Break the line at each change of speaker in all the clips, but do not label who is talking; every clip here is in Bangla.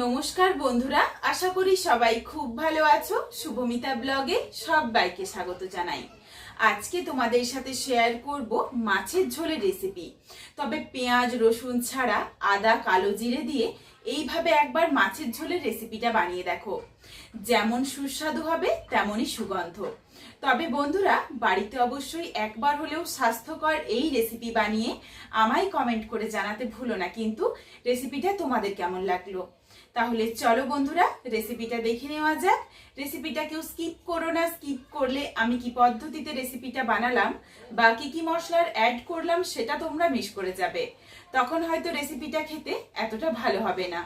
নমস্কার বন্ধুরা, আশা করি সবাই খুব ভালো আছো। শুভমিতা ব্লগে সবাইকে স্বাগত জানাই। আজকে তোমাদের সাথে শেয়ার করব মাছের ঝোলের রেসিপি তবে পেঁয়াজ, রসুন ছাড়া আদা, কালো জিরে দিয়ে এইভাবে একবার মাছের ঝোলের রেসিপিটা বানিয়ে দেখো। যেমন সুস্বাদু হবে, তেমনই সুগন্ধ। তবে বন্ধুরা, বাড়িতে অবশ্যই একবার হলেও স্বাস্থ্যকর এই রেসিপি বানিয়ে আমায় কমেন্ট করে জানাতে ভুলো না, কিন্তু রেসিপিটা তোমাদের কেমন লাগল? তাহলে চলো বন্ধুরা রেসিপিটা দেখে নেওয়া যাক। রেসিপিটা কেউ স্কিপ করো না স্কিপ করলে আমি কি পদ্ধতিতে রেসিপিটা বানালাম বা কি কি মশলার অ্যাড করলাম সেটা তোমরা মিস করে যাবে। তখন হয়তো রেসিপিটা খেতে এতটা ভালো হবে না।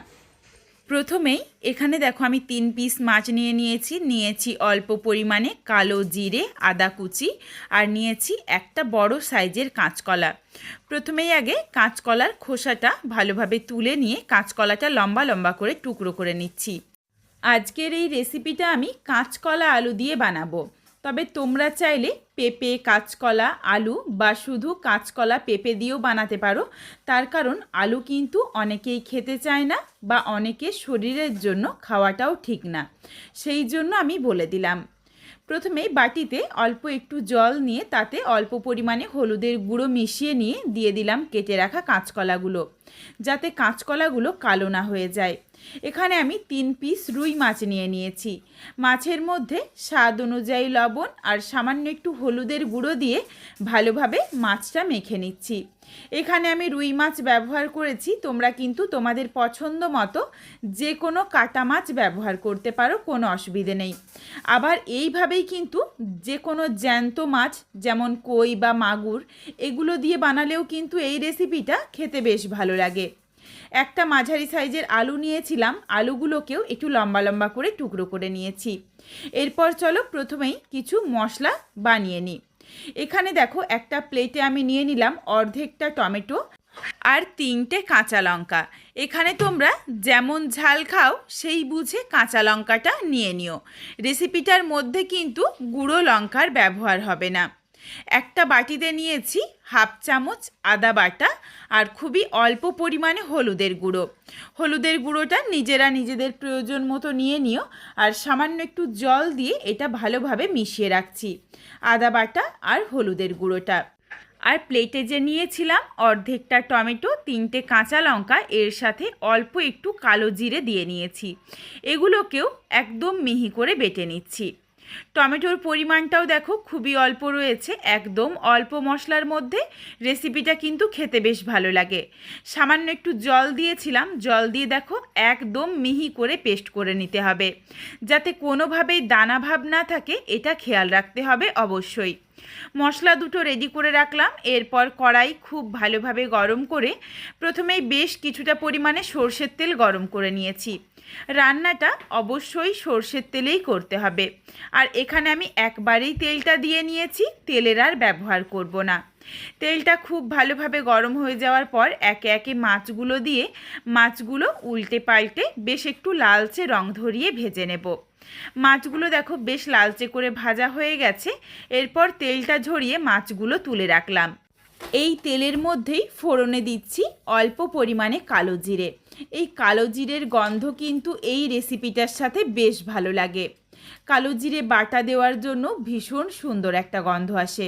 প্রথমেই এখানে দেখো আমি তিন পিস মাছ নিয়ে নিয়েছি। নিয়েছি অল্প পরিমাণে কালো জিরে, আদা কুচি আর নিয়েছি একটা বড় সাইজের কাঁচকলা। প্রথমেই আগে কাঁচকলার খোসাটা ভালোভাবে তুলে নিয়ে কাঁচকলাটা লম্বা লম্বা করে টুকরো করে নিচ্ছি। আজকের এই রেসিপিটা আমি কাঁচকলা আলু দিয়ে বানাবো। তবে তোমরা চাইলে পেঁপে, কাঁচকলা, আলু বা শুধু কাঁচকলা পেঁপে দিয়েও বানাতে পারো। তার কারণ আলু কিন্তু অনেকেই খেতে চায় না বা অনেকের শরীরের জন্য খাওয়াটাও ঠিক না। সেই জন্য আমি বলে দিলাম। প্রথমে বাটিতে অল্প একটু জল নিয়ে তাতে অল্প পরিমাণে হলুদের গুঁড়ো মিশিয়ে নিয়ে দিয়ে দিলাম কেটে রাখা কাঁচকলাগুলো। যাতে কাঁচকলাগুলো কালো না হয়ে যায়। এখানে আমি তিন পিস রুই মাছ নিয়ে নিয়েছি। মাছের মধ্যে স্বাদ অনুযায়ী লবণ আর সামান্য একটু হলুদের গুঁড়ো দিয়ে ভালোভাবে মাছটা মেখে নিচ্ছি। এখানে আমি রুই মাছ ব্যবহার করেছি, তোমরা কিন্তু তোমাদের পছন্দ মতো যে কোনো কাটা মাছ ব্যবহার করতে পারো, কোনো অসুবিধে নেই। আবার এইভাবেই কিন্তু যে কোনো জ্যান্ত মাছ, যেমন কই বা মাগুর, এগুলো দিয়ে বানালেও কিন্তু এই রেসিপিটা খেতে বেশ ভালো লাগে। একটা মাঝারি সাইজের আলু নিয়েছিলাম, আলুগুলোকেও একটু লম্বা লম্বা করে টুকরো করে নিয়েছি। এরপর চলো প্রথমেই কিছু মশলা বানিয়ে নিই। এখানে দেখো একটা প্লেটে আমি নিয়ে নিলাম অর্ধেকটা টমেটো আর তিনটে কাঁচা লঙ্কা। এখানে তোমরা যেমন ঝাল খাও, সেই বুঝে কাঁচা লঙ্কাটা নিয়ে নিও। রেসিপিটার মধ্যে কিন্তু গুঁড়ো লঙ্কার ব্যবহার হবে না। একটা বাটিতে নিয়েছি হাফ চামচ আদা বাটা আর খুবই অল্প পরিমাণে হলুদের গুঁড়ো। হলুদের গুঁড়োটা নিজেরা নিজেদের প্রয়োজন মতো নিয়ে নিও আর সামান্য একটু জল দিয়ে এটা ভালোভাবে মিশিয়ে রাখছি। আদা বাটা আর হলুদের গুঁড়োটা। আর প্লেটে যে নিয়েছিলাম অর্ধেকটা টমেটো, তিনটে কাঁচা লঙ্কা, এর সাথে অল্প একটু কালো জিরে দিয়ে নিয়েছি। এগুলোকেও একদম মিহি করে বেটে নিচ্ছি। টমেটোর পরিমাণটাও দেখো খুবই অল্প রয়েছে, একদম অল্প মশলার মধ্যে রেসিপিটা কিন্তু খেতে বেশ ভালো লাগে। সামান্য একটু জল দিয়েছিলাম, জল দিয়ে দেখো একদম মিহি করে পেস্ট করে নিতে হবে। যাতে কোনোভাবেই দানা ভাব না থাকে, এটা খেয়াল রাখতে হবে অবশ্যই। মশলা দুটো রেডি করে রাখলাম। এরপর কড়াই খুব ভালোভাবে গরম করে প্রথমেই বেশ কিছুটা পরিমাণে সর্ষের তেল গরম করে নিয়েছি। রান্নাটা অবশ্যই সর্ষের তেলেই করতে হবে। আর এখানে আমি একবারেই তেলটা দিয়ে নিয়েছি, তেলের আর ব্যবহার করব না। তেলটা খুব ভালোভাবে গরম হয়ে যাওয়ার পর একে একে মাছগুলো দিয়ে মাছগুলো উল্টে পাল্টে বেশ একটু লালচে রং ধরিয়ে ভেজে নেব। মাছগুলো দেখো বেশ লালচে করে ভাজা হয়ে গেছে। এরপর তেলটা ঝরিয়ে মাছগুলো তুলে রাখলাম। এই তেলের মধ্যেই ফোড়নে দিচ্ছি অল্প পরিমাণে কালো জিরে। এই কালো জিরের গন্ধ কিন্তু এই রেসিপিটার সাথে বেশ ভালো লাগে। কালো জিরে বাটা দেওয়ার জন্য ভীষণ সুন্দর একটা গন্ধ আসে।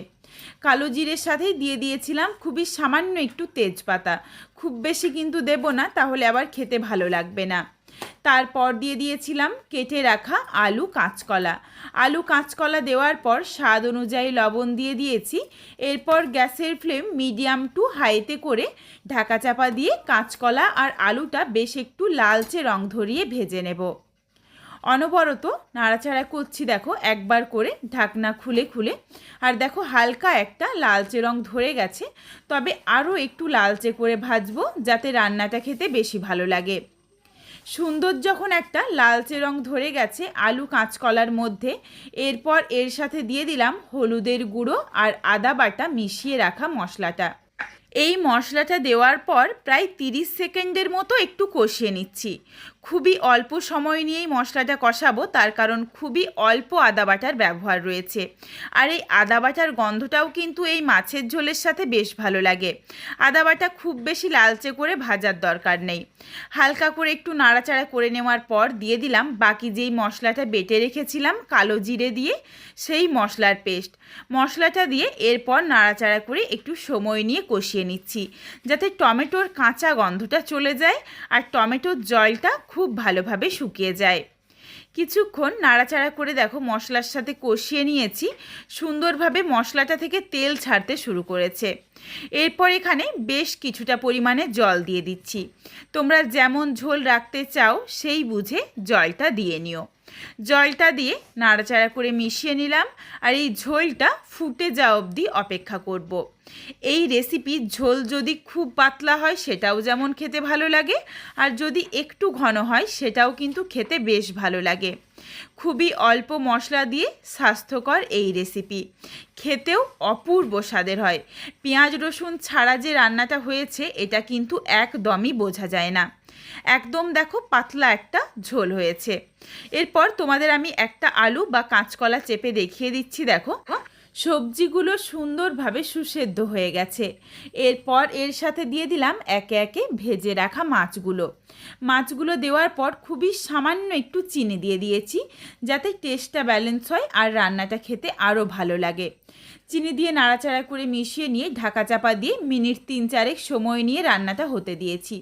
কালো জিরের সাথেই দিয়ে দিয়েছিলাম খুবই সামান্য একটু তেজপাতা। খুব বেশি কিন্তু দেব না, তাহলে আবার খেতে ভালো লাগবে না। তারপর দিয়ে দিয়েছিলাম কেটে রাখা আলু কাঁচকলা। আলু কাঁচকলা দেওয়ার পর স্বাদ অনুযায়ী লবণ দিয়ে দিয়েছি। এরপর গ্যাসের ফ্লেম মিডিয়াম টু হাইতে করে ঢাকা চাপা দিয়ে কাঁচকলা আর আলুটা বেশ একটু লালচে রং ধরিয়ে ভেজে নেব। অনবরত নাড়াচাড়া করছি, দেখো, একবার করে ঢাকনা খুলে খুলে। আর দেখো, হালকা একটা লালচে রং ধরে গেছে, তবে আরও একটু লালচে করে ভাজবো যাতে রান্নাটা খেতে বেশি ভালো লাগে। সুন্দর যখন একটা লালচে রং ধরে গেছে আলু কাঁচকলার মধ্যে, এরপর এর সাথে দিয়ে দিলাম হলুদের গুঁড়ো আর আদা বাটা মিশিয়ে রাখা মশলাটা। এই মশলাটা দেওয়ার পর প্রায় তিরিশ সেকেন্ডের মতো একটু কষিয়ে নিচ্ছি। খুবই অল্প সময় নিয়েই মশলাটা কষাবো, তার কারণ খুবই অল্প আদা বাটার ব্যবহার রয়েছে। আর এই আদা বাটার গন্ধটাও কিন্তু এই মাছের ঝোলের সাথে বেশ ভালো লাগে। আদা বাটা খুব বেশি লালচে করে ভাজার দরকার নেই। হালকা করে একটু নাড়াচাড়া করে নেওয়ার পর দিয়ে দিলাম বাকি যেই মশলাটা বেটে রেখেছিলাম কালো জিরে দিয়ে, সেই মশলার পেস্ট। মশলাটা দিয়ে এরপর নাড়াচাড়া করে একটু সময় নিয়ে কষিয়ে নিচ্ছি, যাতে টমেটোর কাঁচা গন্ধটা চলে যায় আর টমেটোর জলটা খুব ভালোভাবে শুকিয়ে যায়। কিছুক্ষণ নাড়াচাড়া করে দেখো মশলার সাথে কষিয়ে নিয়েছি, সুন্দরভাবে মশলাটা থেকে তেল ছাড়তে শুরু করেছে। এরপর এখানে বেশ কিছুটা পরিমাণে জল দিয়ে দিচ্ছি। তোমরা যেমন ঝোল রাখতে চাও, সেই বুঝে জলটা দিয়ে নিও। জলটা দিয়ে নাড়াচাড়া করে মিশিয়ে নিলাম আর এই ঝোলটা ফুটে যাওয়া অবধি অপেক্ষা করব। এই রেসিপির ঝোল যদি খুব পাতলা হয়, সেটাও যেমন খেতে ভালো লাগে আর যদি একটু ঘন হয়, সেটাও কিন্তু খেতে বেশ ভালো লাগে। খুবই অল্প মশলা দিয়ে স্বাস্থ্যকর এই রেসিপি খেতেও অপূর্ব স্বাদের হয়। পেঁয়াজ রসুন ছাড়া যে রান্নাটা হয়েছে, এটা কিন্তু একদমই বোঝা যায় না। একদম দেখো পাতলা একটা ঝোল হয়েছে। এরপর তোমাদের আমি একটা আলু বা কাঁচকলা চেপে দেখিয়ে দিচ্ছি দেখো। সবজিগুলো সুন্দরভাবে সুসেদ্ধ হয়ে গেছে। এরপর এর সাথে দিয়ে দিলাম একে একে ভেজে রাখা মাছগুলো। মাছগুলো দেওয়ার পর খুবই সামান্য একটু চিনি দিয়ে দিয়েছি, যাতে টেস্টটা ব্যালেন্স হয় আর রান্নাটা খেতে আরও ভালো লাগে। চিনি দিয়ে নাড়াচাড়া করে মিশিয়ে নিয়ে ঢাকা চাপা দিয়ে মিনিট তিন চারেক সময় নিয়ে রান্নাটা হতে দিয়েছি।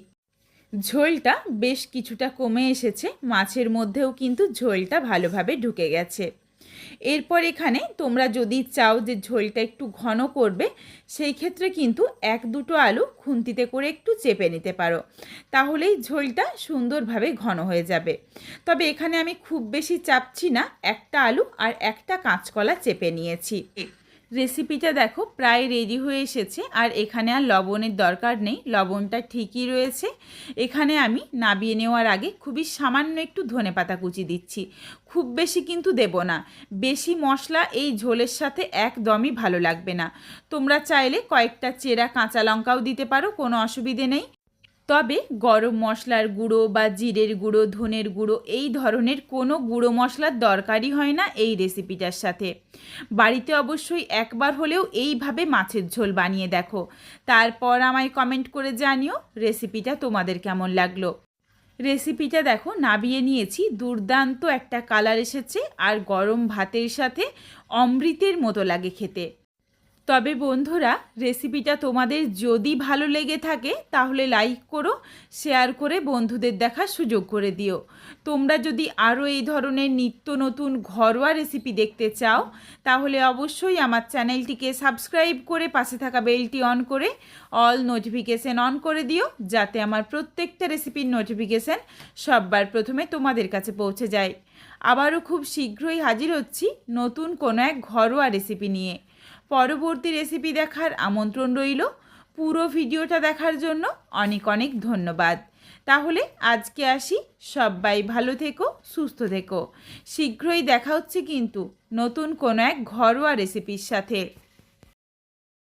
ঝোলটা বেশ কিছুটা কমে এসেছে, মাছের মধ্যেও কিন্তু ঝোলটা ভালোভাবে ঢুকে গেছে। এরপর এখানে তোমরা যদি চাও যে ঝোলটা একটু ঘন করবে, সেই ক্ষেত্রে কিন্তু এক দুটো আলু খুন্তিতে করে একটু চেপে নিতে পারো। তাহলেই ঝোলটা সুন্দরভাবে ঘন হয়ে যাবে। তবে এখানে আমি খুব বেশি চাপছি না, একটা আলু আর একটা কাঁচকলা চেপে নিয়েছি। রেসিপিটা দেখো প্রায় রেডি হয়ে এসেছে, আর এখানে আর লবণের দরকার নেই, লবণটা ঠিকই রয়েছে। এখানে আমি নাবিয়ে নেওয়ার আগে খুবই সামান্য একটু ধনে পাতা কুচি দিচ্ছি, খুব বেশি কিন্তু দেব না। বেশি মশলা এই ঝোলের সাথে একদমই ভালো লাগবে না। তোমরা চাইলে কয়েকটা চেরা কাঁচা লঙ্কাও দিতে পারো, কোনো অসুবিধে নেই। তবে গরম মশলার গুঁড়ো বা জিরের গুঁড়ো, ধনের গুঁড়ো এই ধরনের কোনো গুঁড়ো মশলার দরকারই হয় না এই রেসিপিটার সাথে। বাড়িতে অবশ্যই একবার হলেও এইভাবে মাছের ঝোল বানিয়ে দেখো। তারপর আমায় কমেন্ট করে জানিও রেসিপিটা তোমাদের কেমন লাগল। রেসিপিটা দেখো, নাবিয়ে নিয়েছি, দুর্দান্ত একটা কালার এসেছে আর গরম ভাতের সাথে অমৃতের মতো লাগে খেতে। তবে বন্ধুরা রেসিপিটা তোমাদের যদি ভালো লেগে থাকে, তাহলে লাইক করো শেয়ার করে বন্ধুদের দেখার সুযোগ করে দিও। তোমরা যদি আরও এই ধরনের নিত্য নতুন ঘরোয়া রেসিপি দেখতে চাও, তাহলে অবশ্যই আমার চ্যানেলটিকে সাবস্ক্রাইব করে পাশে থাকা বেলটি অন করে অল নোটিফিকেশান অন করে দিও, যাতে আমার প্রত্যেকটা রেসিপির নোটিফিকেশান সববার প্রথমে তোমাদের কাছে পৌঁছে যায়। আবারও খুব শীঘ্রই হাজির হচ্ছি নতুন কোনো এক ঘরোয়া রেসিপি নিয়ে। পরবর্তী রেসিপি দেখার আমন্ত্রণ রইল। পুরো ভিডিওটা দেখার জন্য অনেক অনেক ধন্যবাদ। তাহলে আজকে আসি। সবাই ভালো থেকো, সুস্থ থেকো। শীঘ্রই দেখা হচ্ছে কিন্তু নতুন কোনো এক ঘরোয়া রেসিপির সাথে।